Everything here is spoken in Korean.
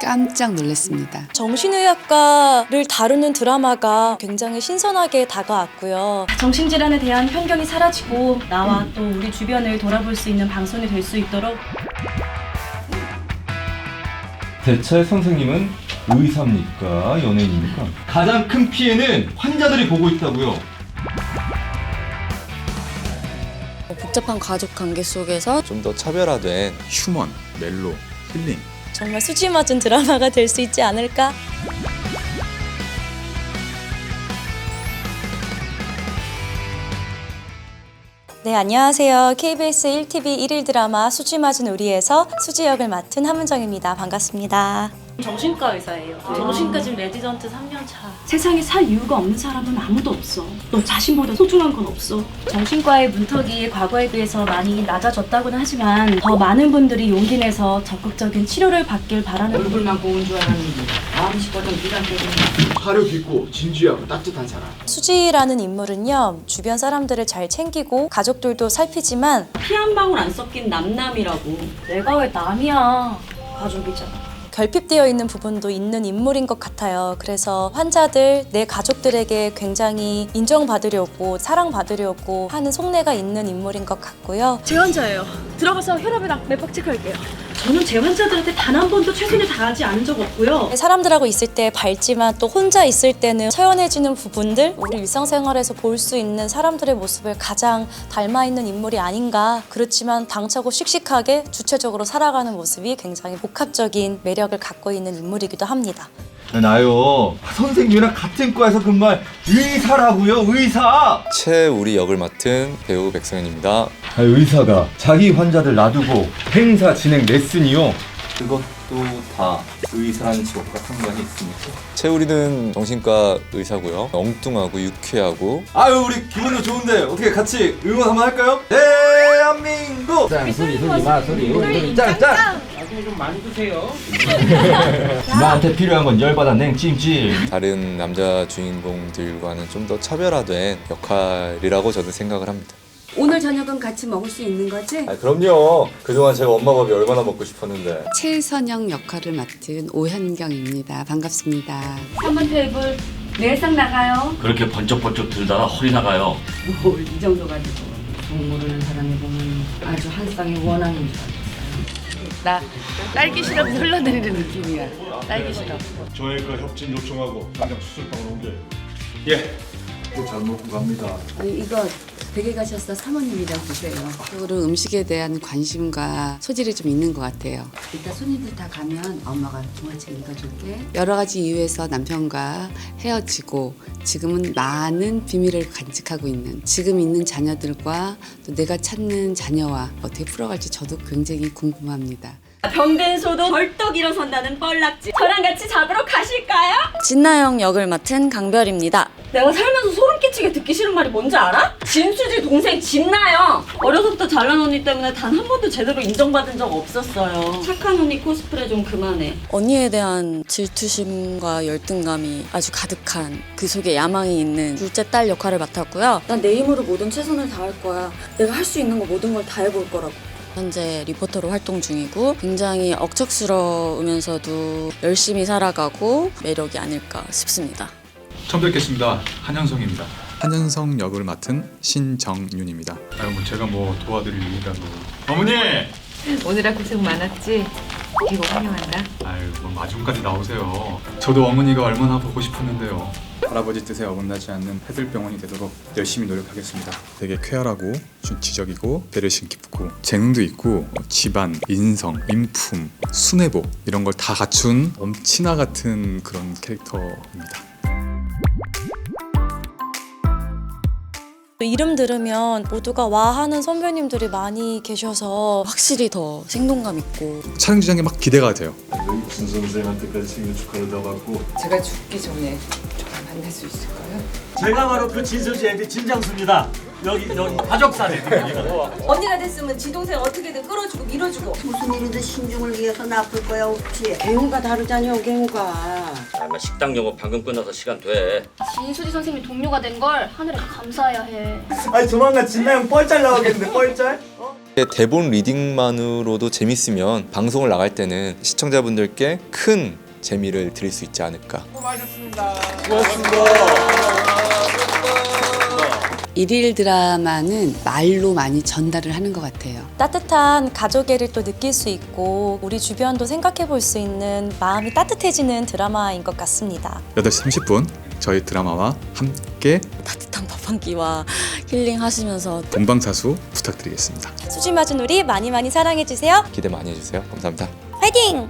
깜짝 놀랐습니다. 정신의학과를 다루는 드라마가 굉장히 신선하게 다가왔고요. 정신질환에 대한 편견이 사라지고 나와 또 우리 주변을 돌아볼 수 있는 방송이 될 수 있도록 대체 선생님은 의사입니까? 연예인입니까? 가장 큰 피해는 환자들이 보고 있다고요. 복잡한 가족 관계 속에서 좀 더 차별화된 휴먼, 멜로, 힐링 정말 수지 맞은 드라마가 될 수 있지 않을까? 네, 안녕하세요. KBS 1TV 1일 드라마 수지 맞은 우리에서 수지 역을 맡은 함은정입니다. 반갑습니다. 정신과 의사예요. 정신과 지금 레지던트 3년 차. 세상에 살 이유가 없는 사람은 아무도 없어. 너 자신보다 소중한 건 없어. 정신과의 문턱이 과거에 비해서 많이 낮아졌다고는 하지만 더 많은 분들이 용기 내서 적극적인 치료를 받길 바라는 얼굴만 고운 줄 알았는데 마음씨가 좀 미란되구나 화력 있고 진지하고 따뜻한 사람. 수지라는 인물은요, 주변 사람들을 잘 챙기고 가족들도 살피지만 피 한 방울 안 섞인 남남이라고. 내가 왜 남이야? 가족이잖아. 결핍되어 있는 부분도 있는 인물인 것 같아요. 그래서 환자들, 내 가족들에게 굉장히 인정받으려고, 사랑받으려고 하는 속내가 있는 인물인 것 같고요. 제 환자예요. 들어가서 혈압이랑 맥박 체크할게요. 저는 제 환자들한테 단 한 번도 최선을 다하지 않은 적 없고요. 사람들하고 있을 때 밝지만 또 혼자 있을 때는 처연해지는 부분들, 우리 일상생활에서 볼 수 있는 사람들의 모습을 가장 닮아 있는 인물이 아닌가. 그렇지만 당차고 씩씩하게 주체적으로 살아가는 모습이 굉장히 복합적인 매력을 갖고 있는 인물이기도 합니다. 나요. 선생님이랑 같은 과에서 근무할 의사라고요. 의사. 최우리 역을 맡은 배우 백성현입니다. 아, 의사가 자기 환자들 놔두고 행사 진행 레슨이요. 그것도 다 의사라는 직업과 상관이 있습니까? 최우리는 정신과 의사고요. 엉뚱하고 유쾌하고 아유 우리 기분도 좋은데 어떻게 같이 응원 한번 할까요? 대한민국. 짱 소리 소리 마 소리 소리 짱짱. 나중에 좀 많이 드세요 나한테 필요한 건 열받아 냉찜찜. 다른 남자 주인공들과는 좀 더 차별화된 역할이라고 저는 생각을 합니다. 오늘 저녁은 같이 먹을 수 있는 거지? 아, 그럼요. 그동안 제가 엄마 밥이 얼마나 먹고 싶었는데. 최선영 역할을 맡은 오현경입니다. 반갑습니다. 3번 테이블 내상 나가요. 그렇게 번쩍번쩍 들다가 허리 나가요. 뭘 이 정도 가지고 돈 모르는 사람이 보면 아주 한 쌍의 원앙인 줄 알았어요 나 딸기 시럽 흘러내리는 느낌이야. 딸기 시럽. 저희가 협진 요청하고 당장 수술방으로 옮겨. 예. 또잘 먹고 갑니다. 아니 이거 댁에 가셔서 사모님이랑 드세요. 그리고 음식에 대한 관심과 소질이 좀 있는 것 같아요. 이따 손님들 다 가면 엄마가 동화책 읽어줄게. 여러 가지 이유에서 남편과 헤어지고 지금은 많은 비밀을 간직하고 있는 지금 있는 자녀들과 또 내가 찾는 자녀와 어떻게 풀어갈지 저도 굉장히 궁금합니다. 병든 소도 벌떡 일어선다는 뻘락지. 저랑 같이 잡으러 가실까요? 진나영 역을 맡은 강별입니다. 내가 살면서 소름 끼치게 듣기 싫은 말이 뭔지 알아? 진수지 동생 진나요. 어려서부터 잘난 언니 때문에 단 한 번도 제대로 인정받은 적 없었어요. 착한 언니 코스프레 좀 그만해. 언니에 대한 질투심과 열등감이 아주 가득한 그 속에 야망이 있는 둘째 딸 역할을 맡았고요. 난 내 힘으로 모든 최선을 다할 거야. 내가 할 수 있는 거 모든 걸 다 해볼 거라고. 현재 리포터로 활동 중이고 굉장히 억척스러우면서도 열심히 살아가고 매력이 아닐까 싶습니다. 처음 뵙겠습니다. 한현성입니다. 한현성 역을 맡은 신정윤입니다. 아유 뭐 제가 뭐 도와드릴 일이라도 어머니! 오늘아 고생 많았지? 이거 환영한다. 아유 뭐 마중까지 나오세요. 저도 어머니가 얼마나 보고 싶었는데요. 할아버지 뜻에 어긋나지 않는 패들병원이 되도록 열심히 노력하겠습니다. 되게 쾌활하고 준치적이고 배려심 깊고 재능도 있고 뭐 집안, 인성, 인품, 순애복 이런 걸 다 갖춘 엄친아 같은 그런 캐릭터입니다. 이름 들으면 모두가 와 하는 선배님들이 많이 계셔서 확실히 더 생동감 있고 촬영장에 막 기대가 돼요. 진 선생한테까지 생일 축하를 다 받고 제가 죽기 전에 저랑 만날 수 있을까요? 제가 바로 그 진수지 애비 진장수입니다. 여기 여기 가족사례. 언니가 됐으면 지 동생 어떻게든 끌어주고 밀어주고 무슨 일이든 신중을 위해서 나쁠 거야 없지 개운가 다르잖여 개운가 아마 식당 영업 방금 끝나서 시간 돼. 진수지 선생님이 동료가 된 걸 하늘에 감사해야 해. 아니 조만간 진나 형 뻘짤 나오겠는데 뻘짤? 어? 대본 리딩만으로도 재밌으면 방송을 나갈 때는 시청자분들께 큰 재미를 드릴 수 있지 않을까. 일일 드라마는 말로 많이 전달을 하는 것 같아요. 따뜻한 가족애를 또 느낄 수 있고 우리 주변도 생각해 볼 수 있는 마음이 따뜻해지는 드라마인 것 같습니다. 8시 30분 저희 드라마와 함께 따뜻한 밥 한 끼와 힐링 하시면서 본방사수 부탁드리겠습니다. 수지 맞은 우리 많이 많이 사랑해 주세요. 기대 많이 해주세요. 감사합니다. 화이팅!